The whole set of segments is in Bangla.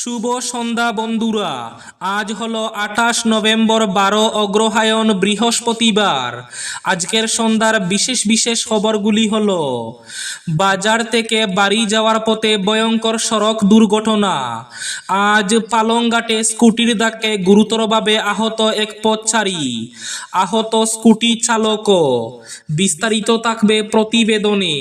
শুভ সন্ধ্যা, বন্ধুরা। আজ হলো আঠাশ নভেম্বর, বারো অগ্রহায়ণ, বৃহস্পতিবার। আজকের সন্ধ্যার বিশেষ বিশেষ খবরগুলি হল, বাজার থেকে বাড়ি যাওয়ার পথে ভয়ঙ্কর সড়ক দুর্ঘটনা। আজ পালংঘাটে স্কুটির ধাক্কায় গুরুতরভাবে আহত এক পথচারী। আহত স্কুটি চালকও। বিস্তারিত থাকবে প্রতিবেদনে।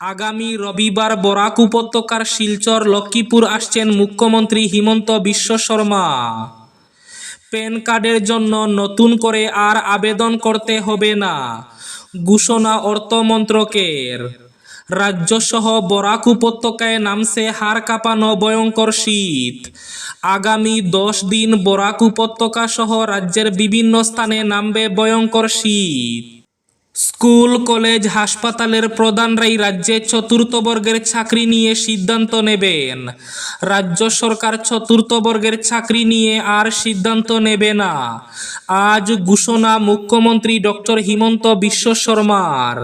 আগামী রবিবার বরাক উপত্যকার শিলচর, লক্ষ্মীপুর আসছেন মুখ্যমন্ত্রী হিমন্ত বিশ্ব শর্মা। প্যান কার্ডের জন্য নতুন করে আর আবেদন করতে হবে না, ঘোষণা অর্থমন্ত্রকের রাজ্যসহ বরাক উপত্যকায় নামছে হাড় কাঁপানো ভয়ঙ্কর শীত। আগামী দশ দিন বরাক উপত্যকা সহ রাজ্যের বিভিন্ন স্থানে নামবে ভয়ঙ্কর শীত। স্কুল, কলেজ, হাসপাতালের প্রধানরাই রাজ্যে চতুর্থ বর্গের চাকরি নিয়ে সিদ্ধান্ত নেবেন। রাজ্য সরকার চতুর্থ বর্গের চাকরি নিয়ে আর সিদ্ধান্ত নেবে না। আজ ঘোষণা মুখ্যমন্ত্রী ডক্টর হিমন্ত বিশ্ব শর্মার।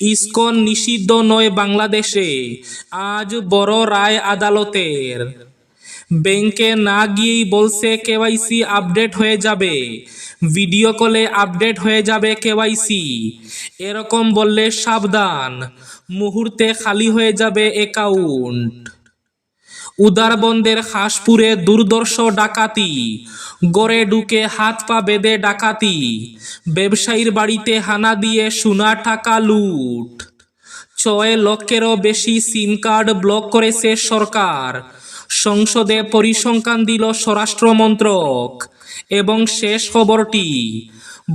ইস্কন নিষিদ্ধ নয় বাংলাদেশে, আজ বড় রায় আদালতের। ব্যাংকে না গিয়েই বলছে কেওয়াইসি আপডেট হয়ে যাবে। ভিডিও কলে আপডেট হয়ে যাবে কেওয়াইসি এরকম বললে সাবধান। মুহূর্তে খালি হয়ে যাবে অ্যাকাউন্ট উদারবন্দের হাঁসপুরে দুর্দর্শ ডাকাতি। গড়ে ঢুকে হাত পা বেঁধে ডাকাতি। ব্যবসায়ীর বাড়িতে হানা দিয়ে সোনা টাকা লুট। ছয় লক্ষেরও বেশি সিম কার্ড ব্লক করেছে সরকার। সংসদে পরিসংখ্যান দিল স্বরাষ্ট্র মন্ত্রক এবং শেষ খবরটি,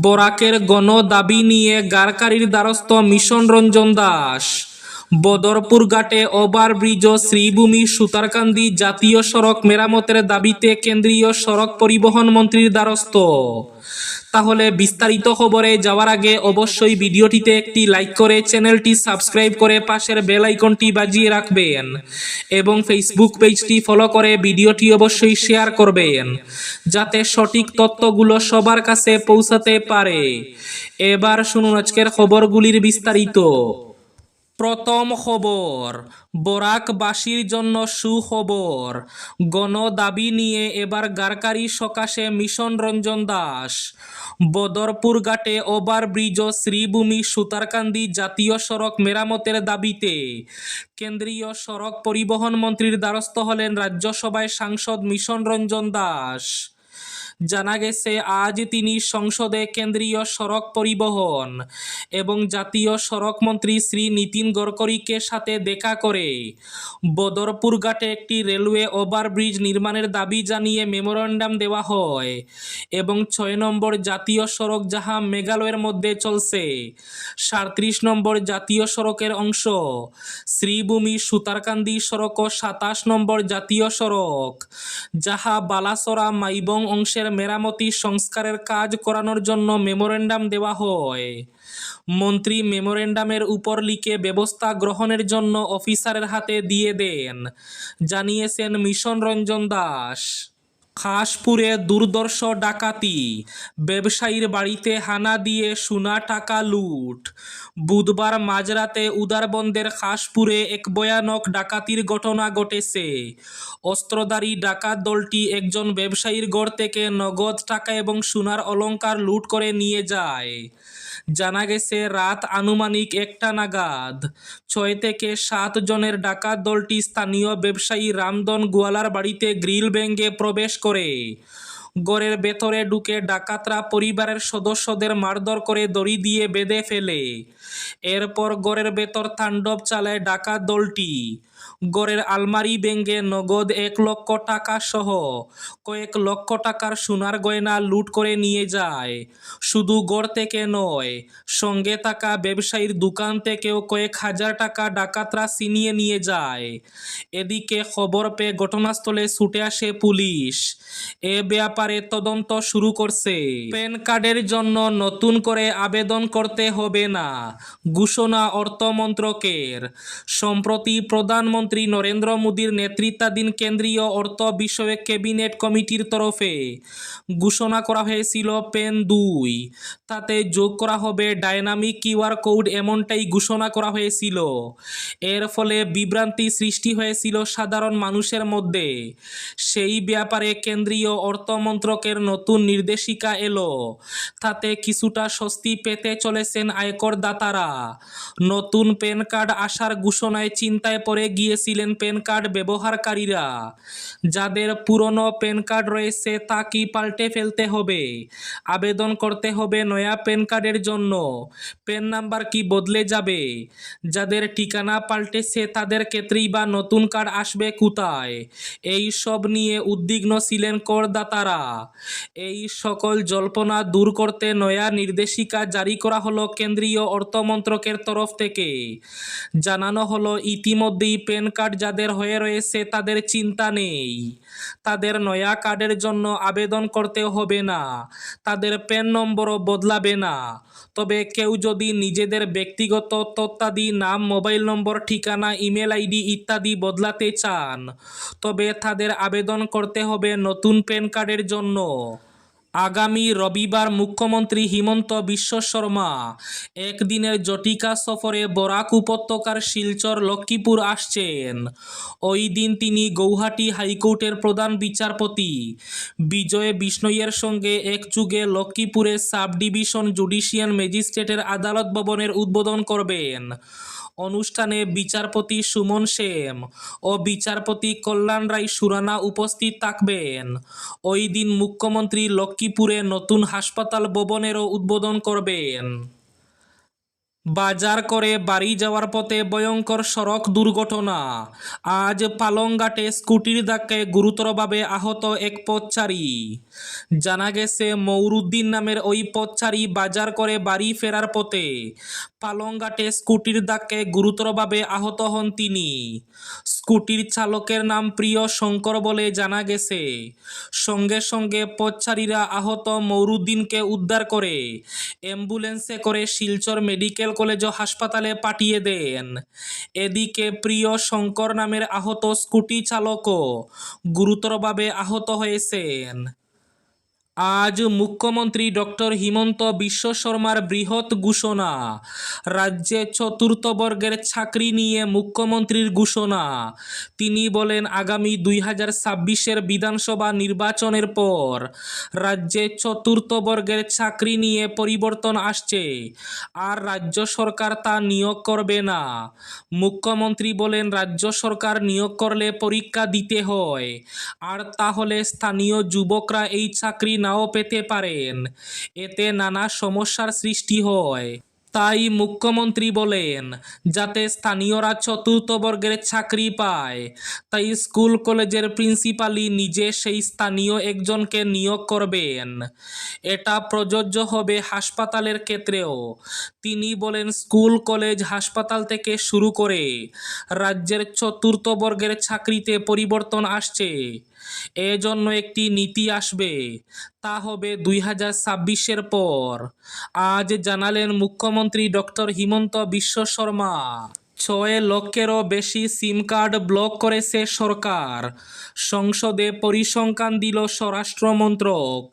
বরাকের গণ দাবি নিয়ে গারকারির দ্বারস্থ মিশন রঞ্জন দাস। বদরপুর ঘাটে ওভারব্রিজ ও শ্রীভূমি সুতারকান্দি জাতীয় সড়ক মেরামতের দাবিতে কেন্দ্রীয় সড়ক পরিবহন মন্ত্রীর দ্বারস্থ। তাহলে বিস্তারিত খবরে যাওয়ার আগে অবশ্যই ভিডিওটিতে একটি লাইক করে চ্যানেলটি সাবস্ক্রাইব করে পাশের বেল আইকনটি বাজিয়ে রাখবেন এবং ফেসবুক পেজটি ফলো করে ভিডিওটি অবশ্যই শেয়ার করবেন, যাতে সঠিক তথ্যগুলো সবার কাছে পৌঁছাতে পারে। এবার শুনুন আজকের খবরগুলির বিস্তারিত। প্রথম খবর, বরাকবাসীর জন্য সুখবর। গণ দাবি নিয়ে এবার গারকারি সকাশে মিশন রঞ্জন দাস। বদরপুর ঘাটে ওভারব্রিজ ও শ্রীভূমি সুতারকান্দি জাতীয় সড়ক মেরামতের দাবিতে কেন্দ্রীয় সড়ক পরিবহন মন্ত্রীর দ্বারস্থ হলেন রাজ্যসভায় সাংসদ মিশন রঞ্জন দাস। জানা গেছে, আজ তিনি সংসদে কেন্দ্রীয় সড়ক পরিবহন এবং জাতীয় সড়ক মন্ত্রী শ্রী নীতিন গডকরিকে সাথে দেখা করে। বদরপুর ঘাটে একটি রেলওয়ে ওভারব্রিজ নির্মাণের দাবি জানিয়ে মেমোরান্ডাম দেওয়া হয় এবং ছয় নম্বর জাতীয় সড়ক যাহা মেঘালয়ের মধ্যে চলছে, সাঁত্রিশ নম্বর জাতীয় সড়কের অংশ, শ্রীভূমি সুতারকান্দি সড়ক ও সাতাশ নম্বর জাতীয় সড়ক, যাহা বালাসরা মাইবং অংশের মেরামতি সংস্কারের কাজ করানোর জন্য মেমোরেন্ডাম দেওয়া হয়। মন্ত্রী মেমোরেন্ডামের উপর লিখে ব্যবস্থা গ্রহণের জন্য অফিসারের হাতে দিয়ে দেন, জানিয়েছেন মিশন রঞ্জন দাস। খাসপুরে দুর্দর্শ ডাকাতি। ব্যবসায়ীর বাড়িতে হানা দিয়ে সোনা টাকা লুট। বুধবার মাঝরাতে উদারবন্দের খাসপুরে এক ভয়ানক ডাকাতির ঘটনা ঘটেছে। অস্ত্রধারী ডাকাত দলটি একজন ব্যবসায়ীর গড় থেকে নগদ টাকা এবং সোনার অলঙ্কার লুট করে নিয়ে যায়। জানা গেছে, রাত আনুমানিক একটা নাগাদ। ছয় থেকে সাত জনের ডাকাত দলটি স্থানীয় ব্যবসায়ী রামদন গোয়ালার বাড়িতে গ্রিল ব্যাঙ্গে প্রবেশ করে গড়ের ভেতরে ঢুকে ডাকাতরা পরিবারের সদস্যদের মারধর করে দড়ি দিয়ে বেঁধে ফেলে। এরপর গড়ের ভেতর তাণ্ডব চালায় ডাকাত দলটি। গড়ের আলমারি ভেঙে নগদ এক লক্ষ টাকা সহ কয়েক লক্ষ টাকার সোনার গয়না লুট করে নিয়ে যায়। শুধু গড় থেকে নয়, সঙ্গে থাকা ব্যবসায়ীর দোকান থেকেও কয়েক হাজার টাকা ডাকাতরা ছিনিয়ে নিয়ে যায়। এদিকে খবর পেয়ে ঘটনাস্থলে ছুটে আসে পুলিশ। এ ব্যাপারে তদন্ত শুরু করছে। প্যান কার্ডের জন্য নতুন করে আবেদন করতে হবে না, ঘোষণা অর্থ মন্ত্রকের। সম্প্রতি প্রধানমন্ত্রী নরেন্দ্র মোদীর নেতৃত্বাধীন কেন্দ্রীয় অর্থ বিষয়ক ক্যাবিনেট কমিটির তরফে ঘোষণা করা হয়েছিল পেন দুই। তাতে যোগ করা হবে ডায়নামিক কিউআর কোড এমনটাই ঘোষণা করা হয়েছিল। এর ফলে বিভ্রান্তি সৃষ্টি হয়েছিল সাধারণ মানুষের মধ্যে। সেই ব্যাপারে কেন্দ্রীয় অর্থ মন্ত্রকের নতুন নির্দেশিকা এলো। তাতে কিছুটা স্বস্তি পেতে চলেছেন আয়কর দাতারা নতুন প্যান কার্ড আসার ঘোষণায় চিন্তায় পড়ে গিয়েছিলেন প্যান কার্ড ব্যবহারকারীরা। যাদের পুরনো প্যান কার্ড রয়েছে তা কি পাল্টে ফেলতে হবে? আবেদন করতে হবে নয়া প্যান কার্ডের জন্য। প্যান নাম্বার কি বদলে যাবে? যাদের ঠিকানা পাল্টেছে তাদের ক্ষেত্রেই বা নতুন কার্ড আসবে কোথায়? এই সব নিয়ে উদ্বিগ্ন ছিলেন করদাতারা। এই সকল জল্পনা দূর করতে নয়া নির্দেশিকা জারি করা হলো কেন্দ্রীয় অর্থমন্ত্রকের তরফ থেকে। জানানো হলো ইতিমধ্যেই প্যান কার্ড যাদের হয়ে রয়েছে তাদের চিন্তা নেই। তাদের নয়া কার্ডের জন্য আবেদন করতে হবে না। তাদের প্যান নম্বরও বদলাবে না। তবে কেউ যদি নিজেদের ব্যক্তিগত তত্ত্বাদি, নাম, মোবাইল নম্বর, ঠিকানা, ইমেল আইডি ইত্যাদি বদলাতে চান, তবে তাদের আবেদন করতে হবে নতুন প্যান কার্ডের জন্য। আগামী রবিবার মুখ্যমন্ত্রী হিমন্ত বিশ্ব শর্মা একদিনের জটিকা সফরে বরাক উপত্যকার শিলচর লক্ষ্মীপুর আসছেন। ওই দিন তিনি গৌহাটি হাইকোর্টের প্রধান বিচারপতি। বিজয় বিষ্ণইয়ের সঙ্গে একযুগে লক্ষ্মীপুরে সাব ডিভিশন জুডিশিয়াল ম্যাজিস্ট্রেটের আদালত ভবনের উদ্বোধন করবেন। অনুষ্ঠানে বিচারপতি সুমন সেম ও বিচারপতি কল্যাণ রায় সুরানা উপস্থিত থাকবেন। ওই দিন মুখ্যমন্ত্রী লক্ষ্মীপুরে নতুন হাসপাতাল ভবনেরও উদ্বোধন করবেন। বাজার করে বাড়ি যাওয়ার পথে ভয়ঙ্কর সড়ক দুর্ঘটনা। আজ পালংঘাটে স্কুটির ধাক্কায় গুরুতরভাবে আহত এক পথচারী। জানা গেছে, মৌরুদ্দিন নামের ওই পথচারী বাজার করে বাড়ি ফেরার পথে পালংঘাটে স্কুটির ধাক্কায় গুরুতরভাবে আহত হন তিনি। স্কুটির চালকের নাম প্রিয় শঙ্কর বলে জানা গেছে। সঙ্গে সঙ্গে পথচারীরা আহত মৌরুদ্দিনকে উদ্ধার করে অ্যাম্বুলেন্সে করে শিলচর মেডিকেল কলেজ ও হাসপাতালে পাঠিয়ে দেন। এদিকে প্রিয় শঙ্কর নামের আহত স্কুটি চালকও গুরুতরভাবে আহত হয়েছেন। আজ মুখ্যমন্ত্রী ডক্টর হিমন্ত বিশ্ব শর্মার বৃহৎ ঘোষণা। রাজ্যে চতুর্থ বর্গের চাকরি নিয়ে মুখ্যমন্ত্রীর ঘোষণা। তিনি বলেন, আগামী দুই হাজার ছাব্বিশের বিধানসভা নির্বাচনের পর রাজ্যে চতুর্থ বর্গের চাকরি নিয়ে পরিবর্তন আসছে। আর রাজ্য সরকার তা নিয়োগ করবে না। মুখ্যমন্ত্রী বলেন, রাজ্য সরকার নিয়োগ করলে পরীক্ষা দিতে হয়। আর তাহলে স্থানীয় যুবকরা এই চাকরি নাও পেতে পারেন। এতে নানা সমস্যার সৃষ্টি হয়। তাই মুখ্যমন্ত্রী বলেন, যাতে স্থানীয়রা চতুর্থ বর্গের চাকরি পায়। তাই স্কুল কলেজের প্রিন্সিপালই নিজে সেই স্থানীয় একজনকে নিয়োগ করবেন। এটা প্রযোজ্য হবে হাসপাতালের ক্ষেত্রেও। তিনি বলেন, স্কুল কলেজ হাসপাতাল থেকে শুরু করে রাজ্যের চতুর্থ বর্গের চাকরিতে পরিবর্তন আসছে। এজন্য একটি নীতি আসবে। তা হবে দুই হাজার ছাব্বিশের পর। আজ জানালেন মুখ্যমন্ত্রী ডক্টর হিমন্ত বিশ্ব শর্মা। ছয় লক্ষেরও বেশি সিম কার্ড ব্লক করেছে সরকার। সংসদে পরিসংখ্যান দিল স্বরাষ্ট্র মন্ত্রক।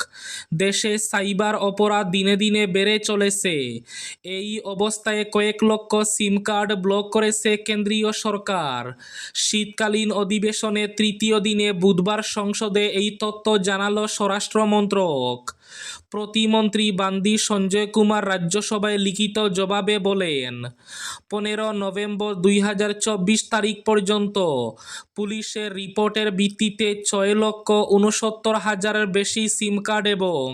দেশে সাইবার অপরাধ দিনে দিনে বেড়ে চলেছে। এই অবস্থায় কয়েক লক্ষ সিম কার্ড ব্লক করেছে কেন্দ্রীয় সরকার। শীতকালীন অধিবেশনে তৃতীয় দিনে বুধবার সংসদে এই তথ্য জানালো স্বরাষ্ট্র মন্ত্রক। প্রতিমন্ত্রী বান্দি সঞ্জয় কুমার রাজ্যসভায় লিখিত জবাবে বলেন, পনেরো নভেম্বর দুই হাজার চব্বিশ তারিখ পর্যন্ত পুলিশের রিপোর্টের ভিত্তিতে ছয় লক্ষ উনসত্তর হাজারের বেশি সিম কার্ড এবং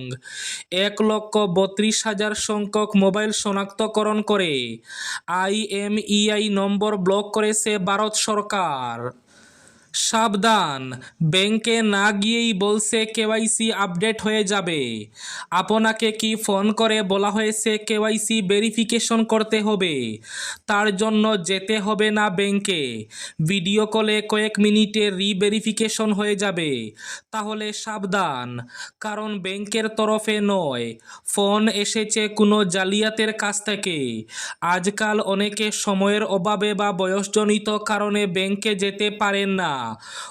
এক লক্ষ বত্রিশ হাজার সংখ্যক মোবাইল শনাক্তকরণ করে আইএমইআই নম্বর ব্লক করেছে ভারত সরকার। সাবধান। ব্যাংকে না গিয়েই বলছে কেওয়াইসি আপডেট হয়ে যাবে। আপনাকে কি ফোন করে বলা হয়েছে কেওয়াইসি ভেরিফিকেশন করতে হবে? তার জন্য যেতে হবে না ব্যাংকে। ভিডিও কলে কয়েক মিনিটে রিভেরিফিকেশন হয়ে যাবে। তাহলে সাবধান, কারণ ব্যাংকের তরফে নয়। ফোন এসেছে কোনো জালিয়াতের কাছ থেকে। আজকাল অনেকে সময়ের অভাবে বা বয়সজনিত কারণে ব্যাংকে যেতে পারেন না।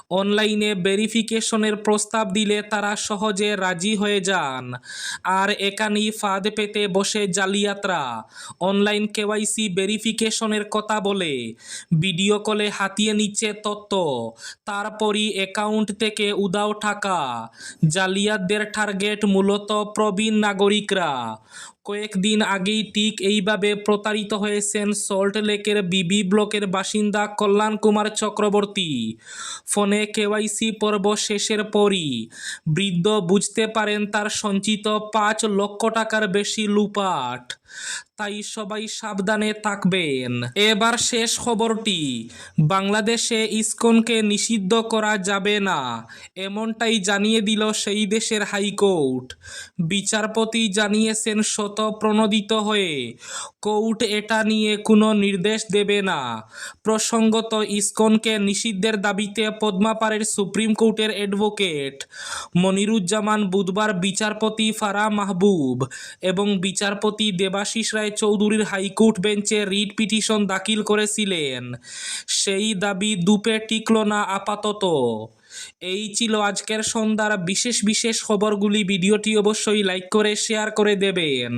অনলাইনে ভেরিফিকেশনের প্রস্তাব দিলে তারা সহজে রাজি হয়ে যান। আর একানি ফাঁদ পেতে বসে জালিয়াতরা। অনলাইন কেওয়াইসি ভেরিফিকেশনের কথা বলে, ভিডিও কলে হাতিয়ে নিচ্ছে তত্ত্ব তারপরই অ্যাকাউন্ট থেকে উদাও টাকা জালিয়াতদের টার্গেট মূলত প্রবীণ নাগরিকরা। কয়েকদিন আগেই ঠিক এইভাবে প্রতারিত হয়েছেন সল্ট লেকের বিবি ব্লকের বাসিন্দা কল্যাণ কুমার চক্রবর্তী। ফোনে কেওয়াইসি পর্ব শেষের পরই বৃদ্ধ বুঝতে পারেন তার সঞ্চিত পাঁচ লক্ষ টাকার বেশি লুপাট তাই সবাই সাবধানে থাকবেন। এবার শেষ খবরটি, বাংলাদেশে ইসকনকে নিষিদ্ধ করা যাবে না, এমনটাই জানিয়ে দিল সেই দেশের হাইকোর্ট। বিচারপতি জানিয়েছেন শত প্রণোদিত হয়ে, কোর্ট এটা নিয়ে কোনো নির্দেশ দেবে না। প্রসঙ্গত, ইসকনকে নিষিদ্ধের দাবিতে পদ্মাপাড়ের সুপ্রিম কোর্টের অ্যাডভোকেট মনিরুজ্জামান বুধবার বিচারপতি ফারা মাহবুব এবং বিচারপতি দেবাশিস রায় চৌধুরীর হাইকোর্ট বেঞ্চে রিট পিটিশন দাখিল করেছিলেন। সেই দাবি দুপে টিকল না আপাতত। এই ছিল আজকের সন্ধ্যার বিশেষ বিশেষ খবরগুলি। ভিডিওটি অবশ্যই লাইক করে, শেয়ার করে দেবেন।